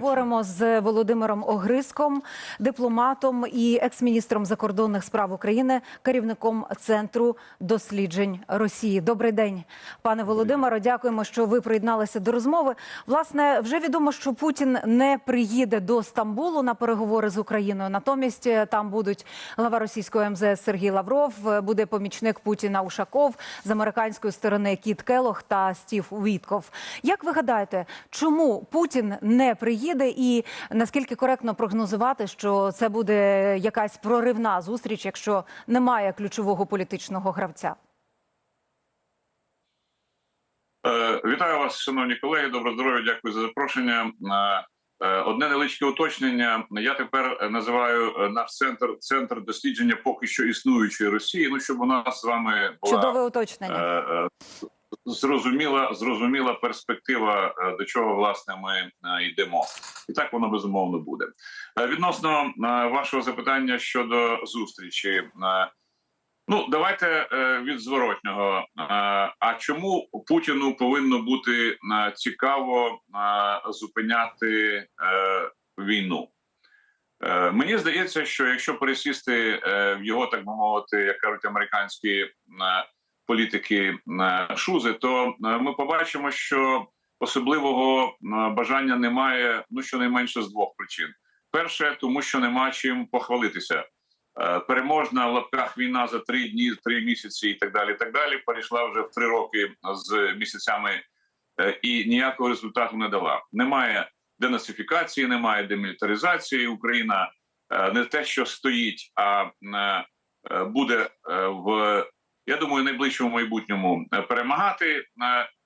Говоримо з Володимиром Огриском, дипломатом і екс-міністром закордонних справ України, керівником центру досліджень Росії. Добрий день, пане Володимиро. Дякуємо, що ви приєдналися до розмови. Власне, вже відомо, що Путін не приїде до Стамбулу на переговори з Україною. Натомість е, там будуть глава російської МЗС Сергій Лавров, е, буде помічник Путіна Ушаков з американської сторони Кіт Келох та Стів Вітков. Як ви гадаєте, чому Путін не приїде, і наскільки коректно прогнозувати, що це буде якась проривна зустріч, якщо немає ключового політичного гравця? Е, Вітаю вас, шановні колеги. Доброго здоров'я. Дякую за запрошення. Е, е, Одне невеличке уточнення. Я тепер називаю наш центр центр дослідження поки що існуючої Росії. Ну щоб у нас з вами була Чудове уточнення. Зрозуміла зрозуміла перспектива, е, до чого власне ми е, йдемо, і так воно безумовно буде. Е, Відносно вашого запитання щодо зустрічі. Ну, давайте від зворотнього. А чому Путіну повинно бути цікаво зупиняти війну? Мені здається, що якщо пересісти в його, так би мовити, як кажуть американські політики е, шузи, то е, ми побачимо, що особливого е, бажання немає, ну щонайменше з двох причин: перше, тому що нема чим похвалитися. Переможна в лапках війна за три дні, три місяці і так далі. і Так далі перейшла вже в три роки з місяцями і ніякого результату не дала. Немає денацифікації, немає демілітаризації. Україна не те, що стоїть, а буде в я думаю, найближчому майбутньому е, перемагати. Е,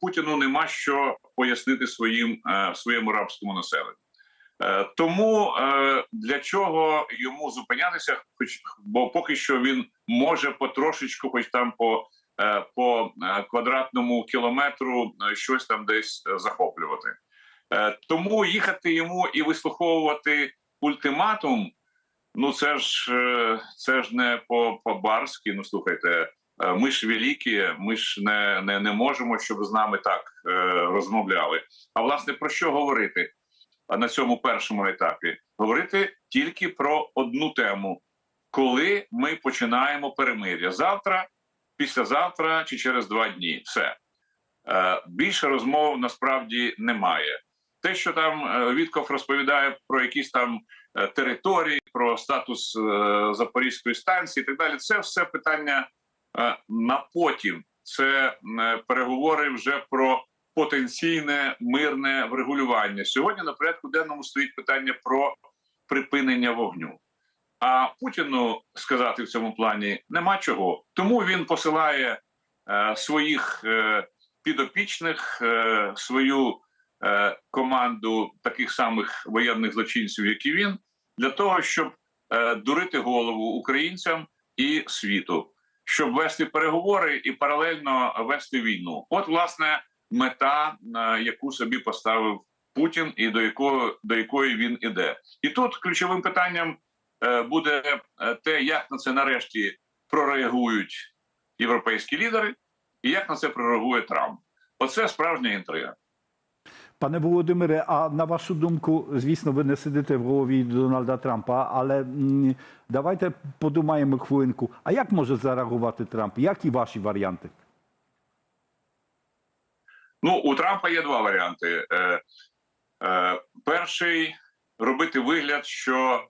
Путіну нема що пояснити своїм е, своєму рабському населенню. Тому для чого йому зупинятися, хоч бо поки що він може потрошечку, хоч там по, по квадратному кілометру щось там десь захоплювати. Тому їхати йому і вислуховувати ультиматум. Ну це ж це ж не по, по барськи. Ну слухайте, ми ж великі, ми ж не, не, не можемо, щоб з нами так е, розмовляли. А власне про що говорити? На цьому першому етапі говорити тільки про одну тему, коли ми починаємо перемир'я завтра, післязавтра чи через два дні. Все Е, більше розмов насправді немає. Те, що там е, Вітков розповідає про якісь там е, території, про статус е, Запорізької станції, і так далі, це все питання е, на потім. Це е, переговори вже про потенційне мирне врегулювання. Сьогодні на порядку денному стоїть питання про припинення вогню. А Путіну сказати в цьому плані нема чого. Тому він посилає е, своїх е, підопічних, е, свою е, команду таких самих воєнних злочинців, як і він, для того, щоб е, дурити голову українцям і світу, щоб вести переговори і паралельно вести війну. От, власне, мета, е, яку собі поставив Путін, і до якої до якої він іде, і тут ключовим питанням е, буде е, те, як на це нарешті прореагують європейські лідери, і як на це прореагує Трамп. Оце справжня інтрига. Пане Володимире, а на вашу думку, звісно, ви не сидите в голові Дональда Трампа, але давайте подумаємо хвилинку. А як може зареагувати Трамп? Які ваші варіанти? Ну, у Трампа є два варіанти. Е, е, перший робити вигляд, що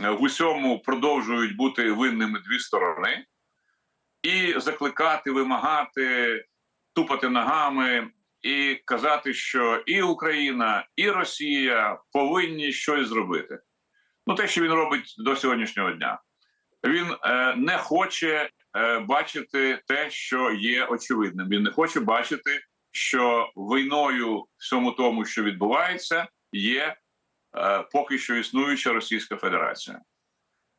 е, в усьому продовжують бути винними дві сторони, і закликати, вимагати, тупати ногами і казати, що і Україна, і Росія повинні щось зробити. Ну, те, що він робить до сьогоднішнього дня, він е, не хоче е, бачити те, що є очевидним. Він не хоче бачити, що війною всьому тому, що відбувається, є е, поки що існуюча Російська Федерація.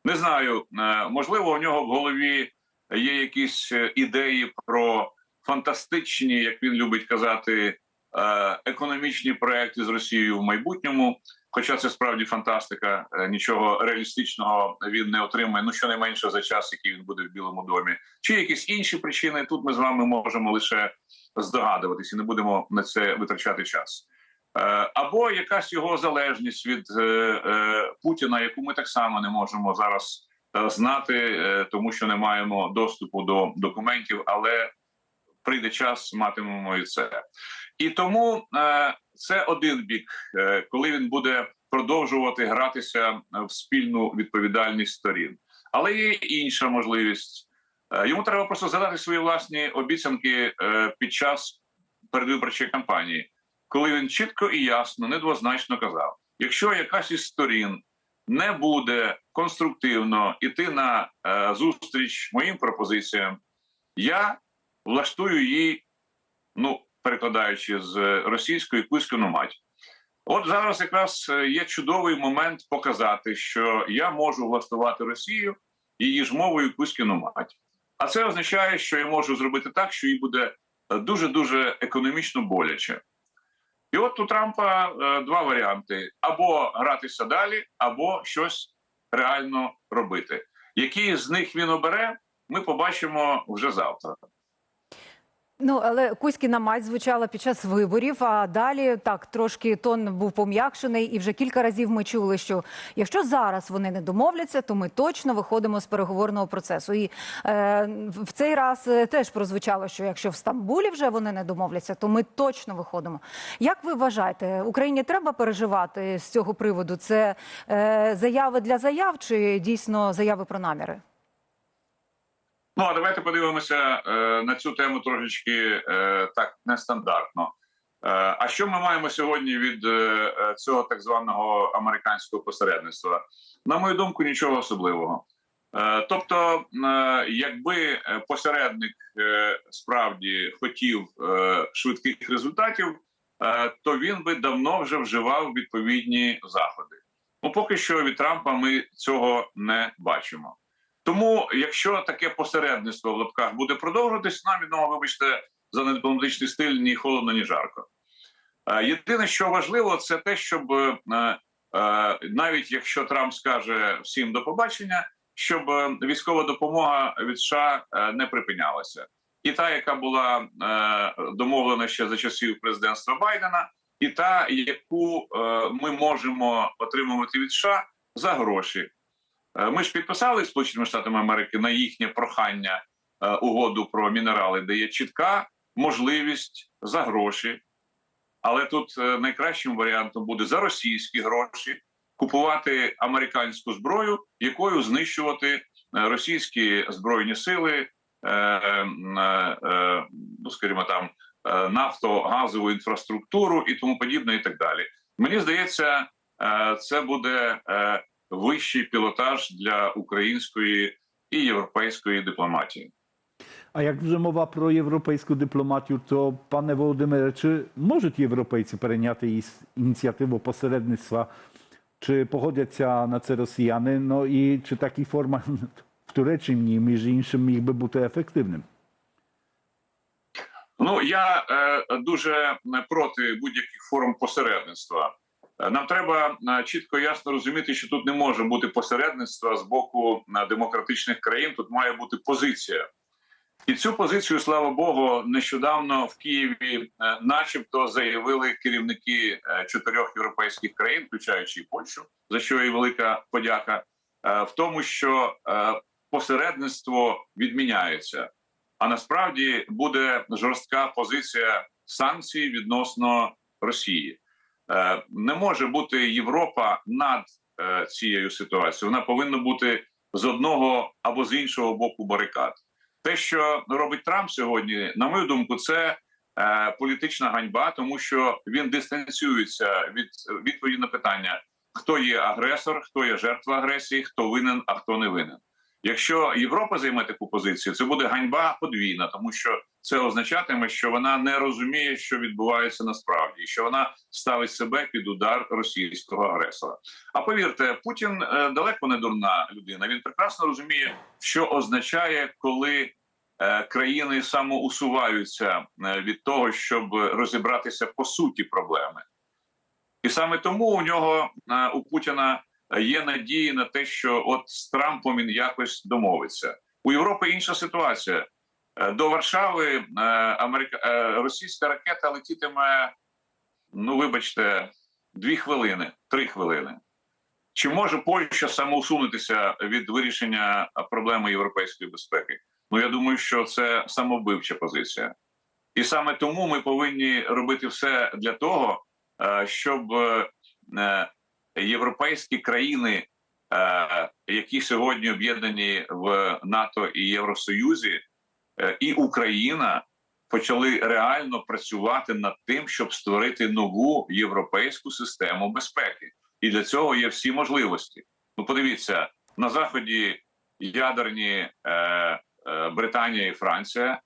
Не знаю, е, можливо, у нього в голові є якісь е, ідеї про фантастичні, як він любить казати, е, економічні проекти з Росією в майбутньому. Хоча це справді фантастика, е, нічого реалістичного він не отримає. Ну щонайменше за час, який він буде в Білому домі, чи якісь інші причини. Тут ми з вами можемо лише здогадуватись і не будемо на це витрачати час. Е, або якась його залежність від Путіна, яку ми так само не можемо зараз знати, тому що не маємо доступу до документів, але прийде час, матимемо і це. І тому е, це один бік, е, коли він буде продовжувати гратися в спільну відповідальність сторін. Але є інша можливість. Е, Йому треба просто задати свої власні обіцянки під час передвиборчої кампанії, коли він чітко і ясно, недвозначно казав: якщо якась із сторін не буде конструктивно іти на зустріч моїм пропозиціям, я влаштую її, ну перекладаючи з російської кузькину мать. От зараз якраз е, є чудовий момент показати, що я можу влаштувати Росію її ж мовою кузькину мать. А це означає, що я можу зробити так, що їй буде дуже дуже економічно боляче. І от у Трампа е, два варіанти: або гратися далі, або щось реально робити. Який з них він обере, ми побачимо вже завтра. Ну але Кузькіна мать звучала під час виборів. А далі так трошки тон був пом'якшений, і вже кілька разів ми чули, що якщо зараз вони не домовляться, то ми точно виходимо з переговорного процесу. І е, в цей раз е, теж прозвучало, що якщо в Стамбулі вже вони не домовляться, то ми точно виходимо. Як ви вважаєте, Україні треба переживати з цього приводу? Це е, заяви для заяв чи дійсно заяви про наміри? Ну а давайте подивимося е, на цю тему трошечки е, так нестандартно. Е, а що ми маємо сьогодні від е, е, цього так званого американського посередництва? На мою думку, нічого особливого. Тобто, якби посередник справді хотів швидких результатів, то він би давно вже вживав відповідні заходи. Ну поки що від Трампа ми цього не бачимо. Тому, якщо таке посередництво в лапках буде продовжуватись, нам відомо, вибачте, за недипломатичний стиль ні холодно, ні жарко. Е, Єдине, що важливо, це те, щоб е, е, навіть якщо Трамп скаже всім до побачення, щоб військова допомога від США не припинялася. І та, яка була домовлена ще за часів президентства Байдена, і та, яку ми можемо отримувати від США за гроші. Е, Ми ж підписали Сполученими Штатами Америки на їхнє прохання е, угоду про мінерали, де є чітка можливість за гроші. Але тут е, найкращим варіантом буде за російські гроші купувати американську зброю, якою знищувати російські збройні сили, ну скажімо там, нафто-газову інфраструктуру і тому подібне, і так далі. Мені здається, це буде вищий пілотаж для української і європейської дипломатії. A jak вже мова про європейську дипломатію, то пане Володимире, чи можуть європейці перейняти іс- ініціативу посередництва? Чи погодяться на це росіяни? Ну і чи такий формат в Туреччині, між іншим, міг би бути ефективним? Ну я е, дуже проти будь-яких форм посередництва. Нам треба е, чітко ясно розуміти, що тут не може бути посередництва з боку е, демократичних країн. Тут має бути позиція. І цю позицію, слава Богу, нещодавно в Києві, е, начебто, заявили керівники чотирьох європейських країн, включаючи і Польщу, за що і велика подяка, в тому, що посередництво відміняється. А насправді буде жорстка позиція санкцій відносно Росії. Е, Не може бути Європа над е, цією ситуацією. Вона повинна бути з одного або з іншого боку барикад. Те, що робить Трамп сьогодні, на мою думку, це е, політична ганьба, тому що він дистанціюється від відповіді на питання: хто є агресор, хто є жертва агресії, хто винен, а хто не винен. Якщо Європа займе таку позицію, це буде ганьба подвійна, тому що це означатиме, що вона не розуміє, що відбувається насправді, що вона ставить себе під удар російського агресора. А повірте, Путін е, далеко не дурна людина. Він прекрасно розуміє, що означає, коли е, країни самоусуваються е, від того, щоб розібратися по суті проблеми. І саме тому у нього у Путіна є надії на те, що от з Трампом він якось домовиться. У Європи інша ситуація. Е, До Варшави е, Америка... е, російська ракета летітиме ну вибачте, дві хвилини, три хвилини. Чи може Польща самоусунутися від вирішення проблеми європейської безпеки? Ну я думаю, що це самовбивча позиція. І саме тому ми повинні робити все для того, щоб європейські країни, які сьогодні об'єднані в НАТО і Євросоюзі, і Україна почали реально працювати над тим, щоб створити нову європейську систему безпеки. І для цього є всі можливості. Ну, подивіться на заході ядерні е, е, Британія і Франція,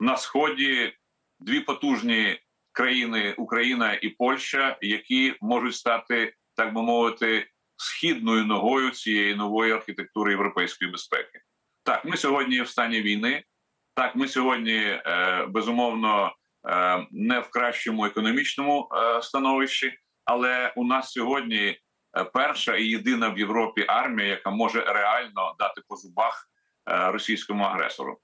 на сході дві потужні країни Україна і Польща, які можуть стати, так би мовити, східною ногою цієї нової архітектури європейської безпеки. Так, ми сьогодні в стані війни. Так, ми сьогодні е, безумовно е, не в кращому економічному е, становищі, але у нас сьогодні перша і єдина в Європі армія, яка може реально дати по зубах російському агресору.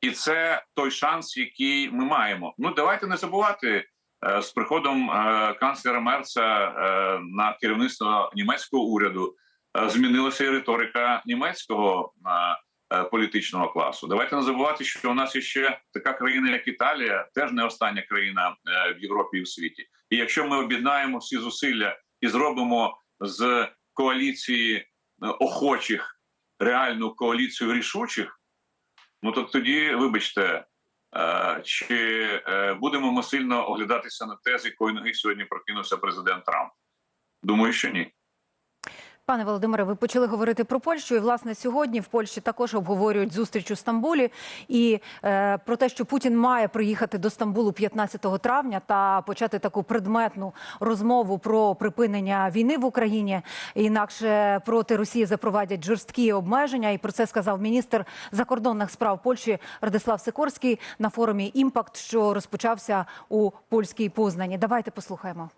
І це той шанс, який ми маємо. Ну давайте не забувати з приходом канцлера Мерца на керівництво німецького уряду змінилася і риторика німецького політичного класу. Давайте не забувати, що у нас ще така країна, як Італія, теж не остання країна е, в Європі і в світі. І якщо ми об'єднаємо всі зусилля і зробимо з коаліції е, охочих реальну коаліцію рішучих. Ну то тоді, вибачте, е, чи е, будемо ми сильно оглядатися на те, з якої ноги сьогодні прокинувся президент Трамп? Думаю, що ні. Пане Володимире, ви почали говорити про Польщу, і власне сьогодні в Польщі також обговорюють зустріч у Стамбулі і е, про те, що Путін має приїхати до Стамбулу 15 травня та почати таку предметну розмову про припинення війни в Україні. Інакше проти Росії запровадять жорсткі обмеження. І про це сказав міністр закордонних справ Польщі Радислав Сикорський на форумі Імпакт, що розпочався у польській Познані. Давайте послухаємо.